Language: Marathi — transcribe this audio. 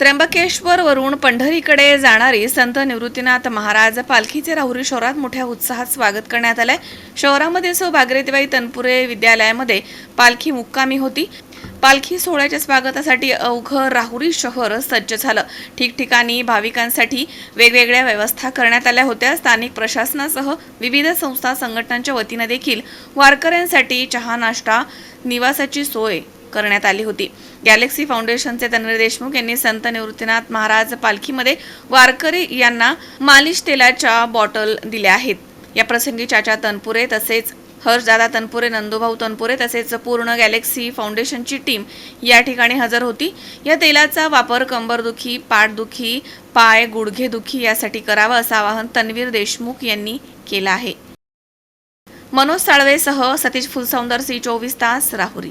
त्र्यंबकेश्वर वरून पंढरीकडे जाणारी संत निवृत्तीनाथ महाराज पालखीचे राहुरी शहरात मोठ्या उत्साहात स्वागत करण्यात आलंय. शहरामध्ये सो भागीरथीबाई तनपुरे विद्यालयामध्ये पालखी मुक्कामी होती. पालखी सोहळ्याच्या स्वागतासाठी अवघं राहुरी शहर सज्ज झालं. ठिकठिकाणी भाविकांसाठी वेगवेगळ्या व्यवस्था करण्यात आल्या होत्या. स्थानिक प्रशासनासह विविध संस्था संघटनांच्या वतीनं देखील वारकऱ्यांसाठी चहा नाश्ता निवासाची सोय करण्यात आली होती. गॅलेक्सी फाउंडेशनचे तन्वीर देशमुख यांनी संत निवृत्तीनाथ महाराज पालखीमध्ये वारकरी यांना मालिश तेलाच्या बॉटल दिल्या आहेत. या प्रसंगी चाचा तनपुरे तसेच हर्षदादा तनपुरे नंदुभाऊ तनपुरे तसेच पूर्ण गॅलेक्सी फाउंडेशनची टीम या ठिकाणी हजर होती. या तेलाचा वापर कंबरदुखी पाठदुखी पाय गुडघेदुखी यासाठी करावा असं आवाहन तन्वीर देशमुख यांनी केलं आहे. मनोज साळवेसह सतीश फुलसौंदर सी चोवीस तास राहुरी.